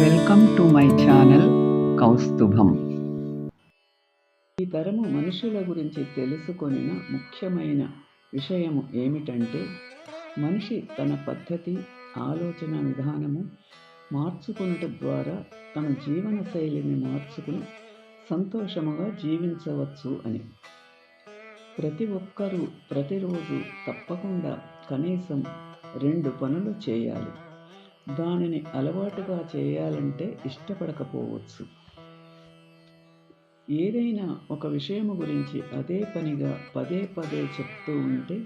Welcome to my channel Kaustubham. ఈ తరము మనుషుల గురించి తెలుసుకొనిన ముఖ్యమైన విషయము ఏమిటంటే మనిషి తన పద్ధతి ఆలోచన విధానము మార్చుకునుట ద్వారా తన జీవన శైలిని మార్చుకుని సంతోషముగా జీవించవచ్చు అని. ప్రతి ఒక్కరూ ప్రతిరోజు తప్పకుండా కనీసం రెండు పనులు చేయాలి. దానిని అలవాటుగా చేయాలంటే ఇష్టపడకపోవచ్చు. ఏదైనా ఒక విషయము గురించి అదే పనిగా పదే పదే చెప్తూ ఉంటే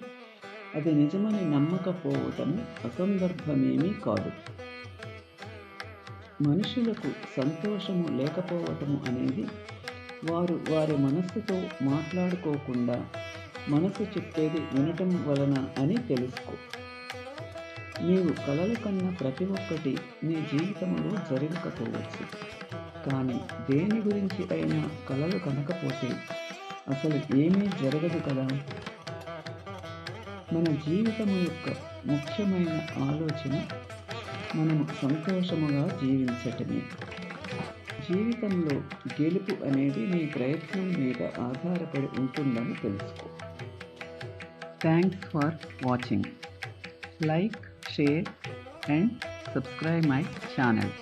అది నిజమని నమ్మకపోవటం అసందర్భమేమీ కాదు. మనుషులకు సంతోషము లేకపోవటము అనేది వారు వారి మనస్సుతో మాట్లాడుకోకుండా మనసు చెప్పేది వినటం వలన అని తెలుసుకో. నీవు కలలు కన్న ప్రతి ఒక్కటి నీ జీవితంలో జరగకపోవచ్చు. కానీ దేని గురించి అయినా కలలు కనకపోతే అసలు ఏమీ జరగదు కదా? మన జీవితం యొక్క ముఖ్యమైన ఆలోచన మనము సంతోషముగా జీవించటమే. జీవితంలో గెలుపు అనేది నీ ప్రయత్నం మీద ఆధారపడి ఉంటుందని తెలుసుకో. Thanks for watching like share and subscribe my channel